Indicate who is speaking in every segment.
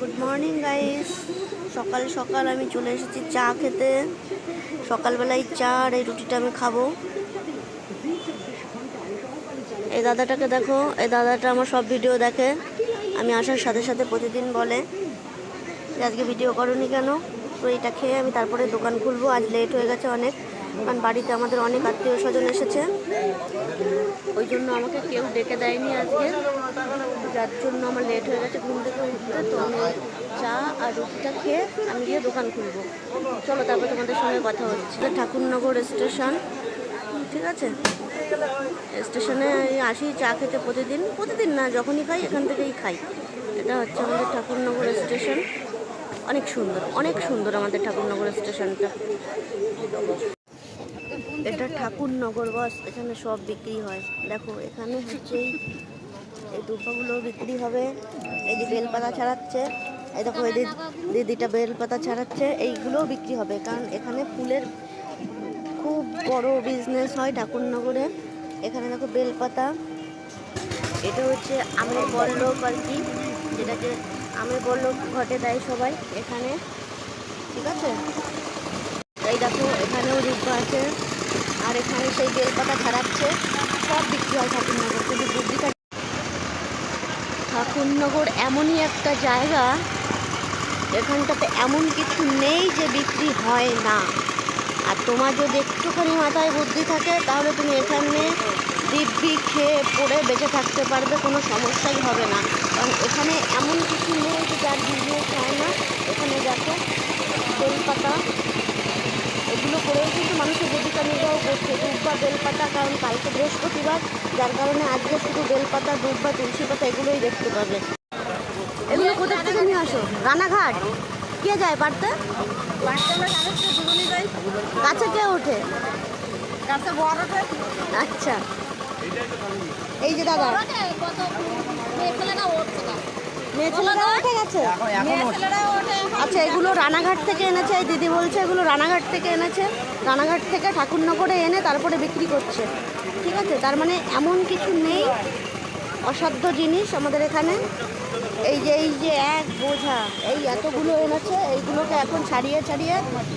Speaker 1: Good morning guys সকাল সকাল আমি চলে এসেছি চা খেতে। সকালবেলায় চা আর এই রুটিটা আমি খাব। এই দাদাটাকে দেখো। এই দাদাটা আমার সব ভিডিও দেখে। আমি আসার সাথে সাথে প্রতিদিন বলে যে, আজকে ভিডিও করনি কেন? তো এটা খেয়ে আমি তারপরে দোকান খুলবো। আজ লেট হয়ে গেছে অনেক। কারণ বাড়িতে আমাদের অনেক আত্মীয় স্বজন এসেছে। ওই জন্য আমাকে কেউ ডেকে দেয়নি আজকে। যার জন্য আমার লেট হয়ে গেছে, ঘুম থেকে উঠতে তো আমি চা আর রুটিটা খেয়ে আমি গিয়ে দোকান খুলবো। চলো তারপর তোমাদের সঙ্গে কথা হচ্ছে। ঠাকুরনগর স্টেশন ঠিক আছে? স্টেশনে আসি, চা খেতে প্রতিদিন। প্রতিদিন না, যখনই খাই, এখান থেকেই খাই। এটা হচ্ছে আমাদের ঠাকুরনগর স্টেশন অনেক সুন্দর অনেক সুন্দর আমাদের ঠাকুরনগর স্টেশনটা এটা ঠাকুরনগর বাস। এখানে সব বিক্রি হয়। দেখো এখানে হচ্ছে এই দুপাগুলো বিক্রি হবে। এই যে বেলপাতা ছাড়াচ্ছে। এই দেখো এই দিদি- দিদিটা বেলপাতা ছাড়াচ্ছে। এইগুলোও বিক্রি হবে। কারণ এখানে ফুলের খুব বড় বিজনেস হয় ঠাকুরনগরে এখানে দেখো বেলপাতা। এটা হচ্ছে আমের বড়লোক আর কি। যেটাকে আমের বড়লোক ঘটে দেয় সবাই এখানে। ঠিক আছে? এই দেখো এখানেও ডিব্বা আছে। আর এখানে সেই বেলপাতা ছাড়াচ্ছে, সব বিক্রি হয় ঠাকুরনগর। কিন্তু বুদ্ধিটা ঠাকুরনগর এমনই একটা জায়গা, এখানটাতে এমন কিছু নেই যে বিক্রি হয় না। আর তোমার যদি একটুখানি মাথায় বুদ্ধি থাকে, তাহলে তুমি এখানে দিব্যি খেয়ে পড়ে বেঁচে থাকতে পারবে, কোনো সমস্যাই হবে না। কারণ এখানে এমন কিছু নেই যে যার বিজনেস হয় না। এখানে দেখো বেলপাতা বেলপাতা কারণ কালকে বৃহস্পতিবার যার কারণে আজকে শুধু বেলপাতা দুধ বা তুলসী পাতা এগুলোই দেখতে পাবে। এগুলো কোথা থেকে নিয়ে আসো? রানাঘাট। কে যায় পারতে কাছে কে ওঠে? আচ্ছা। এই যে দাদা। মেয়ে ছেলেরা উঠে গেছে আচ্ছা এগুলো রানাঘাট থেকে এনেছে? এই দিদি বলছে এগুলো রানাঘাট থেকে এনেছে। রানাঘাট থেকে ঠাকুরনগরে এনে তারপরে বিক্রি করছে। ঠিক আছে? তার মানে এমন কিছু নেই। অসাধ্য জিনিস আমাদের এখানে। এই যে এই যে এক বোঝা। এই এতগুলো এনেছে এইগুলোকে এখন ছাড়িয়ে ছাড়িয়ে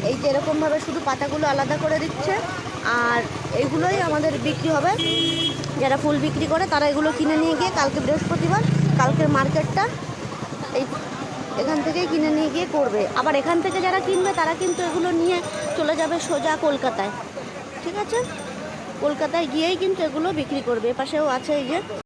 Speaker 1: এই যে এরকমভাবে শুধু পাতাগুলো আলাদা করে দিচ্ছে। আর এইগুলোই আমাদের বিক্রি হবে। যারা ফুল বিক্রি করে তারা এগুলো কিনে নিয়ে গিয়ে কালকে বৃহস্পতিবার কালকের মার্কেটটা এই এখান থেকেই কিনে নিয়ে গিয়ে করবে। আবার এখান থেকে যারা কিনবে, তারা কিন্তু এগুলো নিয়ে চলে যাবে সোজা কলকাতায়। ঠিক আছে? কলকাতায় গিয়েই কিন্তু এগুলো বিক্রি করবে। এ পাশেও আছে এই যে